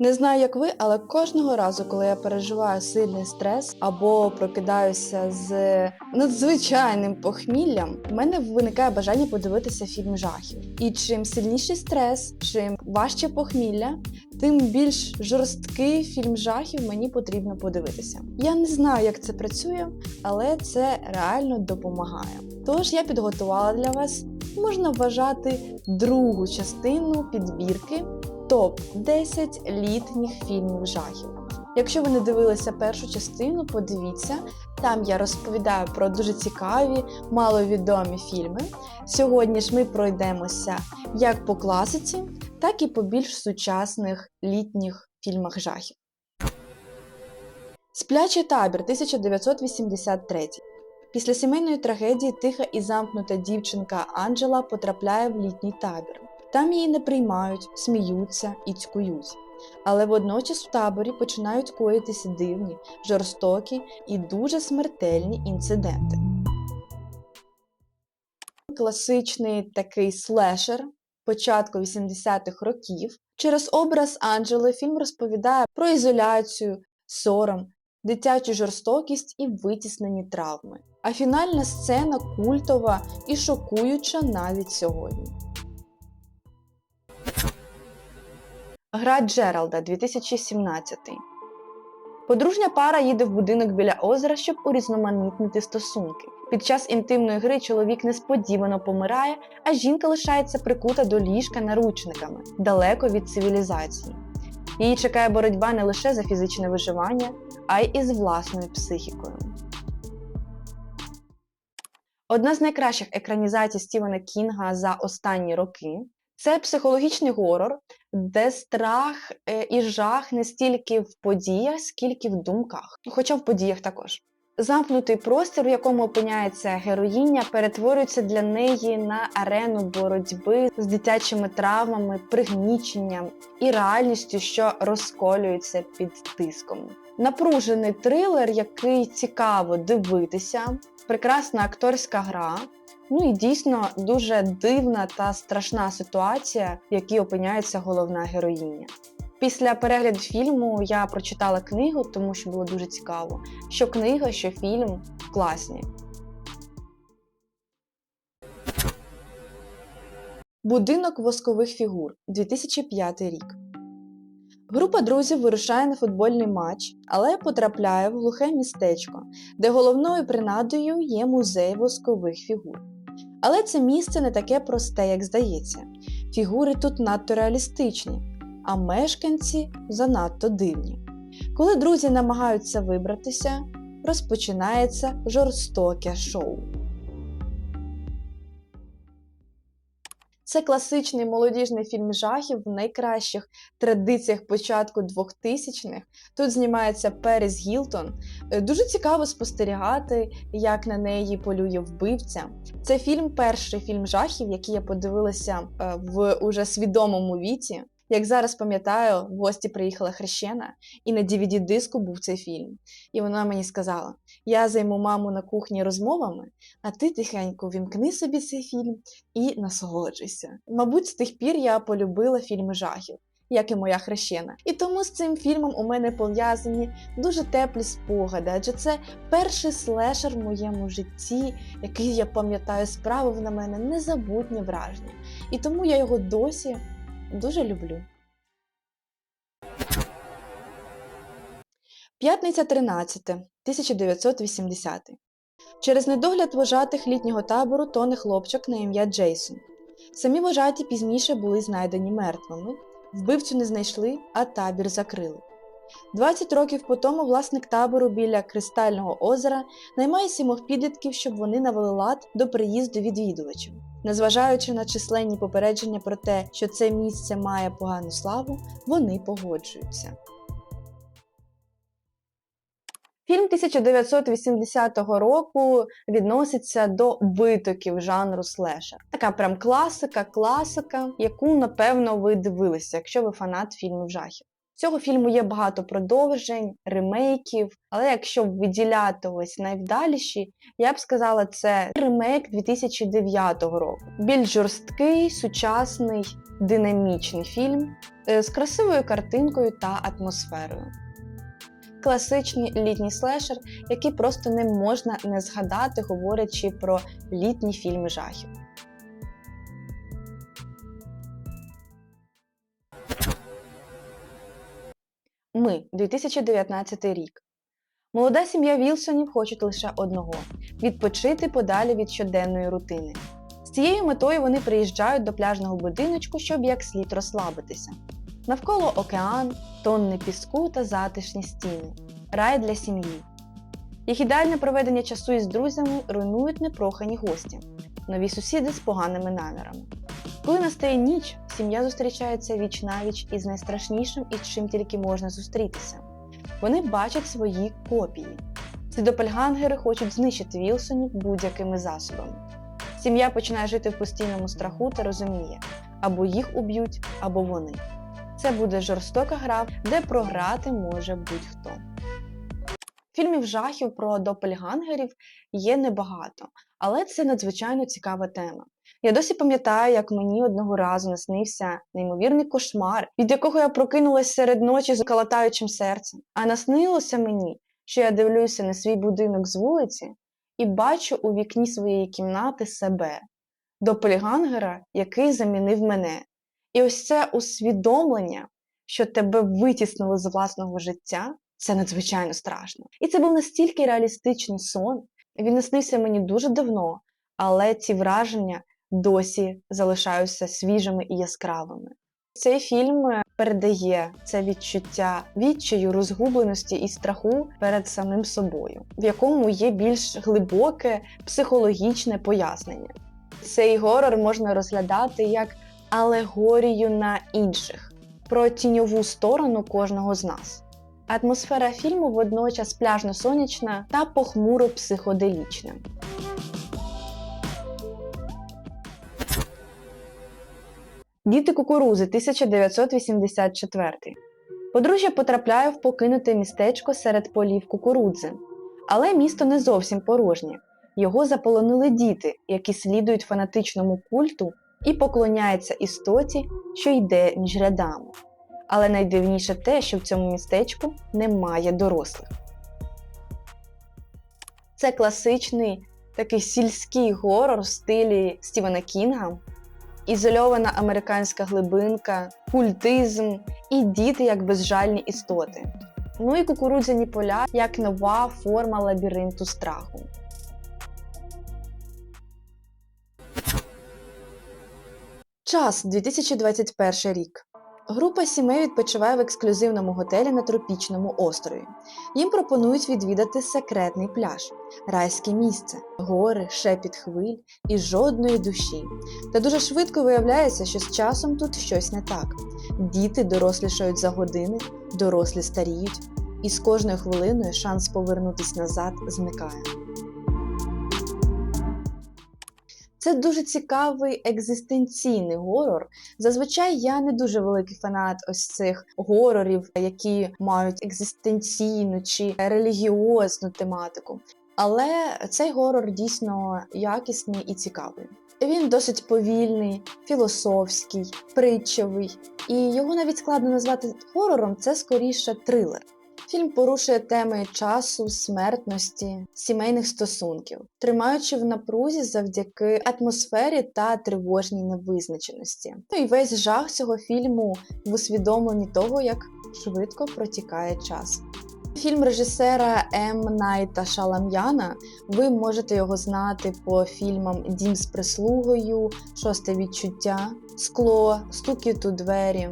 Не знаю, як ви, але кожного разу, коли я переживаю сильний стрес або прокидаюся з надзвичайним похміллям, в мене виникає бажання подивитися фільм жахів. І чим сильніший стрес, чим важче похмілля, тим більш жорсткий фільм жахів мені потрібно подивитися. Я не знаю, як це працює, але це реально допомагає. Тож я підготувала для вас, можна вважати, другу частину підбірки топ 10 літніх фільмів жахів. Якщо ви не дивилися першу частину, подивіться. Там я розповідаю про дуже цікаві, маловідомі фільми. Сьогодні ж ми пройдемося як по класиці, так і по більш сучасних літніх фільмах жахів. Сплячий табір 1983. Після сімейної трагедії тиха і замкнута дівчинка Анджела потрапляє в літній табір. Там її не приймають, сміються і цькують. Але водночас в таборі починають коїтися дивні, жорстокі і дуже смертельні інциденти. Класичний такий слешер початку 80-х років. Через образ Анджели фільм розповідає про ізоляцію, сором, дитячу жорстокість і витіснені травми. А фінальна сцена культова і шокуюча навіть сьогодні. Гра Джералда 2017. Подружня пара їде в будинок біля озера, щоб урізноманітнити стосунки. Під час інтимної гри чоловік несподівано помирає, а жінка лишається прикута до ліжка наручниками, далеко від цивілізації. Її чекає боротьба не лише за фізичне виживання, а й із власною психікою. Одна з найкращих екранізацій Стівена Кінга за останні роки це психологічний горор, де страх е, і жах не стільки в подіях, скільки в думках, хоча в подіях також. Замкнутий простір, в якому опиняється героїня, перетворюється для неї на арену боротьби з дитячими травмами, пригніченням і реальністю, що розколюється під тиском. Напружений трилер, який цікаво дивитися, прекрасна акторська гра. Ну і дійсно дуже дивна та страшна ситуація, в якій опиняється головна героїня. Після перегляду фільму я прочитала книгу, тому що було дуже цікаво, що книга, що фільм класні. Будинок воскових фігур 2005 рік. Група друзів вирушає на футбольний матч, але потрапляє в глухе містечко, де головною принадою є музей воскових фігур. Але це місце не таке просте, як здається. Фігури тут надто реалістичні, а мешканці занадто дивні. Коли друзі намагаються вибратися, розпочинається жорстоке шоу. Це класичний молодіжний фільм жахів в найкращих традиціях початку 2000-х. Тут знімається Періс Гілтон. Е, Дуже цікаво спостерігати, як на неї полює вбивця. Це фільм, перший фільм жахів, який я подивилася е, в уже свідомому віці. Як зараз пам'ятаю, в гості приїхала хрещена, і на dvd диску був цей фільм. І вона мені сказала: я займу маму на кухні розмовами, а ти тихенько вімкни собі цей фільм і насолоджуйся. Мабуть, з тих пір я полюбила фільми жахів. Як і моя хрещена. І тому з цим фільмом у мене пов'язані дуже теплі спогади, адже це перший слешер в моєму житті, який я пам'ятаю, справив на мене незабутнє враження. І тому я його досі дуже люблю. П'ятниця 13, 1980. Через недогляд вожатих літнього табору тоне хлопчик на ім'я Джейсон. Самі вожаті пізніше були знайдені мертвими, вбивцю не знайшли, а табір закрили. 20 років по тому власник табору біля Кристального озера наймає сімох підлітків, щоб вони навели лад до приїзду відвідувачів. Незважаючи на численні попередження про те, що це місце має погану славу, вони погоджуються. Фільм 1980 року відноситься до витоків жанру слешер. Така прям класика, класика, яку напевно ви дивилися, якщо ви фанат фільмів жахів. Цього фільму є багато продовжень, ремейків, але якщо виділяти ось найвдаліші, я б сказала, це ремейк 2009 року. Більш жорсткий, сучасний, динамічний фільм е, з красивою картинкою та атмосферою. Класичний літній слешер, який просто не можна не згадати, говорячи про літні фільми жахів. Ми 2019 рік. Молода сім'я Вілсонів хочуть лише одного відпочити подалі від щоденної рутини. З цією метою вони приїжджають до пляжного будиночку, щоб як слід розслабитися. Навколо океан, тонни піску та затишні стіни, рай для сім'ї. Їх ідеальне проведення часу із друзями руйнують непрохані гості, нові сусіди з поганими намірами. Коли настає ніч, сім'я зустрічається віч навіч із найстрашнішим, із чим тільки можна зустрітися. Вони бачать свої копії. Ці допельгангери хочуть знищити Вілсонів будь-якими засобами. Сім'я починає жити в постійному страху та розуміє, або їх уб'ють, або вони. Це буде жорстока гра, де програти може будь-хто. Фільмів жахів про допельгангерів є небагато, але це надзвичайно цікава тема. Я досі пам'ятаю, як мені одного разу наснився неймовірний кошмар, від якого я прокинулася серед ночі з калатаючим серцем. А наснилося мені, що я дивлюся на свій будинок з вулиці і бачу у вікні своєї кімнати себе, допельгангера, який замінив мене. І ось це усвідомлення, що тебе витіснили з власного життя, це надзвичайно страшно. І це був настільки реалістичний сон. Він наснився мені дуже давно, але ці враження досі залишаються свіжими і яскравими. Цей фільм передає це відчуття відчаю, розгубленості і страху перед самим собою, в якому є більш глибоке психологічне пояснення. Цей горор можна розглядати як алегорію на інших, про тіньову сторону кожного з нас. Атмосфера фільму водночас пляжно-сонячна та похмуро психоделічна. Діти кукурузи 1984. Подружжя потрапляє в покинуте містечко серед полів кукурудзи. Але місто не зовсім порожнє. Його заполонили діти, які слідують фанатичному культу і поклоняються істоті, що йде між рядами. Але найдивніше те, що в цьому містечку немає дорослих. Це класичний такий сільський горор в стилі Стівена Кінга, ізольована американська глибинка, культизм і діти як безжальні істоти. Ну і кукурудзяні поля як нова форма лабіринту страху. Час 2021 рік. Група сімей відпочиває в ексклюзивному готелі на тропічному острові. Їм пропонують відвідати секретний пляж, райське місце, гори, шепіт хвиль і жодної душі. Та дуже швидко виявляється, що з часом тут щось не так. Діти дорослішають за години, дорослі старіють, і з кожною хвилиною шанс повернутись назад зникає. Це дуже цікавий екзистенційний горор. Зазвичай я не дуже великий фанат ось цих горорів, які мають екзистенційну чи релігіозну тематику. Але цей горор дійсно якісний і цікавий. Він досить повільний, філософський, притчовий, і його навіть складно назвати горором, це скоріше трилер. Фільм порушує теми часу, смертності, сімейних стосунків, тримаючи в напрузі завдяки атмосфері та тривожній невизначеності. Ну і весь жах цього фільму в усвідомленні того, як швидко протікає час. Фільм режисера М. Найта Шалам'яна. Ви можете його знати по фільмам Дім з прислугою, Шосте відчуття, Скло, Стукіт у двері.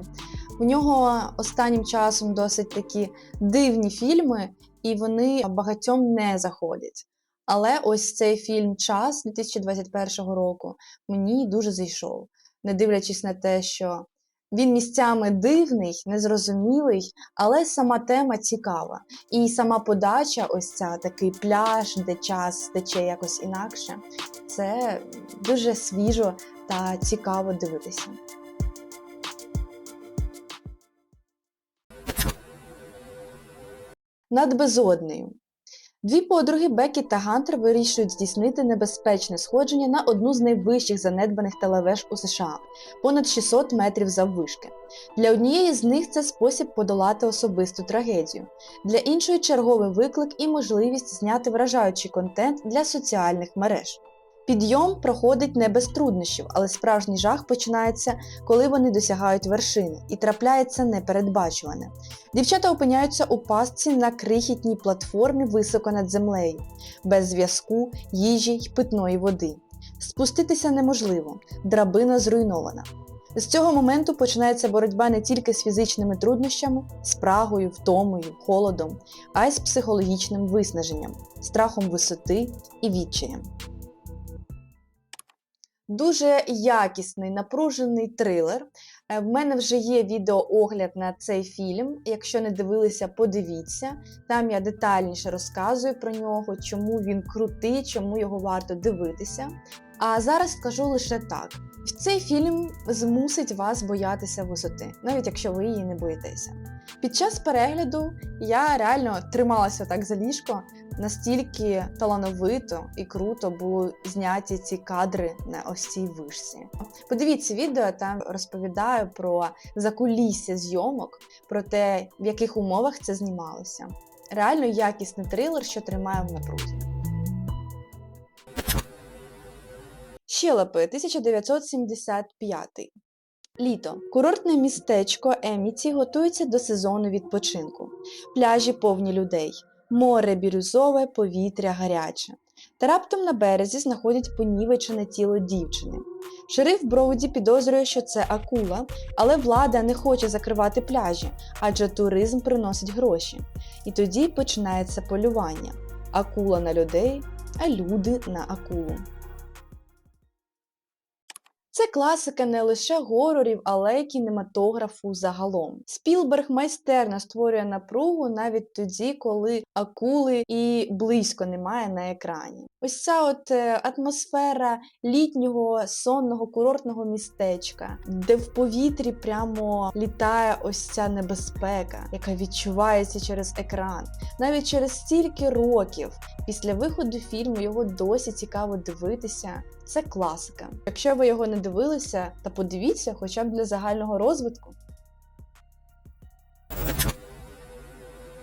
У нього останнім часом досить такі дивні фільми, і вони багатьом не заходять. Але ось цей фільм Час 2021 року мені дуже зайшов, не дивлячись на те, що він місцями дивний, незрозумілий, але сама тема цікава. І сама подача, ось ця такий пляж, де час тече якось інакше, це дуже свіжо та цікаво дивитися. Над безоднею. Дві подруги Бекі та Гантер вирішують здійснити небезпечне сходження на одну з найвищих занедбаних телевеж у США понад 600 метрів заввишки. Для однієї з них це спосіб подолати особисту трагедію, для іншої черговий виклик і можливість зняти вражаючий контент для соціальних мереж. Підйом проходить не без труднощів, але справжній жах починається, коли вони досягають вершини, і трапляється непередбачуване. Дівчата опиняються у пастці на крихітній платформі високо над землею, без зв'язку, їжі й питної води. Спуститися неможливо, драбина зруйнована. З цього моменту починається боротьба не тільки з фізичними труднощами, спрагою, втомою, холодом, а й з психологічним виснаженням, страхом висоти і відчаєм. Дуже якісний напружений трилер. Е, В мене вже є відеоогляд на цей фільм. Якщо не дивилися, подивіться. Там я детальніше розказую про нього, чому він крутий, чому його варто дивитися. А зараз скажу лише так: цей фільм змусить вас боятися висоти, навіть якщо ви її не боїтеся. Під час перегляду я реально трималася так за ліжко, настільки талановито і круто були зняті ці кадри на ось цій вишці. Подивіться відео, там розповідаю про закулісся зйомок, про те, в яких умовах це знімалося. Реально якісний трилер, що тримає в напрузі. Щелепи 1975. Літо. Курортне містечко Еміті готується до сезону відпочинку. Пляжі повні людей, море бірюзове, повітря гаряче. Та раптом на березі знаходять понівечене тіло дівчини. Шериф Броуді підозрює, що це акула, але влада не хоче закривати пляжі, адже туризм приносить гроші. І тоді починається полювання: акула на людей, а люди на акулу. Це класика не лише горорів, але й кінематографу загалом. Спілберг майстерно створює напругу навіть тоді, коли акули і близько немає на екрані. Ось ця от е, атмосфера літнього сонного курортного містечка, де в повітрі прямо літає ось ця небезпека, яка відчувається через екран. Навіть через стільки років після виходу фільму його досі цікаво дивитися. Це класика. Якщо ви його не дивилися, та подивіться хоча б для загального розвитку.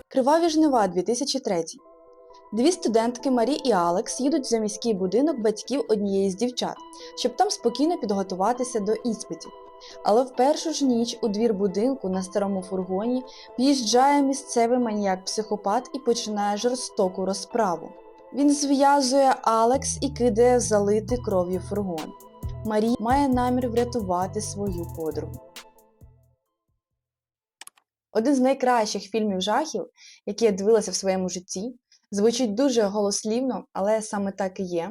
Криваві жнива 2003. Дві студентки Марі і Алекс їдуть за міський будинок батьків однієї з дівчат, щоб там спокійно підготуватися до іспитів. Але в першу ж ніч у двір будинку на старому фургоні в'їжджає місцевий маніяк-психопат і починає жорстоку розправу. Він зв'язує Алекс і кидає в залитий кров'ю фургон. Марі має намір врятувати свою подругу. Один з найкращих фільмів жахів, які я дивилася в своєму житті, звучить дуже голослівно, але саме так і є.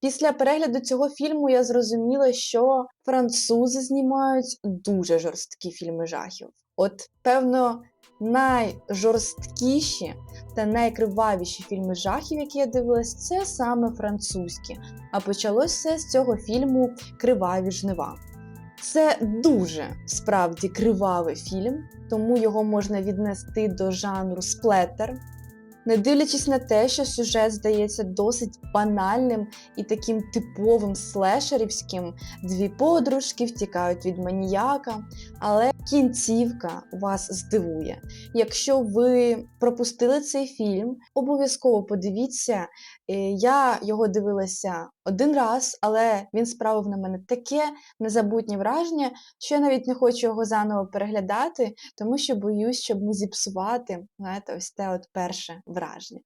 Після перегляду цього фільму я зрозуміла, що французи знімають дуже жорсткі фільми жахів. От, певно, найжорсткіші та найкривавіші фільми жахів, які я дивилась, це саме французькі. А почалося з цього фільму Криваві жнива. Це дуже справді кривавий фільм, тому його можна віднести до жанру сплеттер. Не дивлячись на те, що сюжет здається досить банальним і таким типовим слешерівським, дві подружки втікають від маніяка, але кінцівка вас здивує. Якщо ви пропустили цей фільм, обов'язково подивіться. Е, Я його дивилася один раз, але він справив на мене таке незабутнє враження, що я навіть не хочу його заново переглядати, тому що боюсь, щоб не зіпсувати знаєте, ось те от перше враження.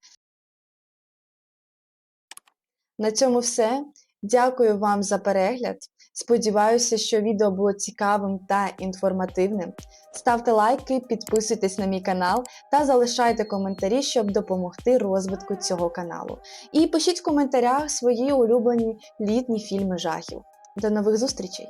На цьому все. Дякую вам за перегляд. Сподіваюся, що відео було цікавим та інформативним. Ставте лайки, підписуйтесь на мій канал та залишайте коментарі, щоб допомогти розвитку цього каналу. І пишіть в коментарях свої улюблені літні фільми жахів. До нових зустрічей!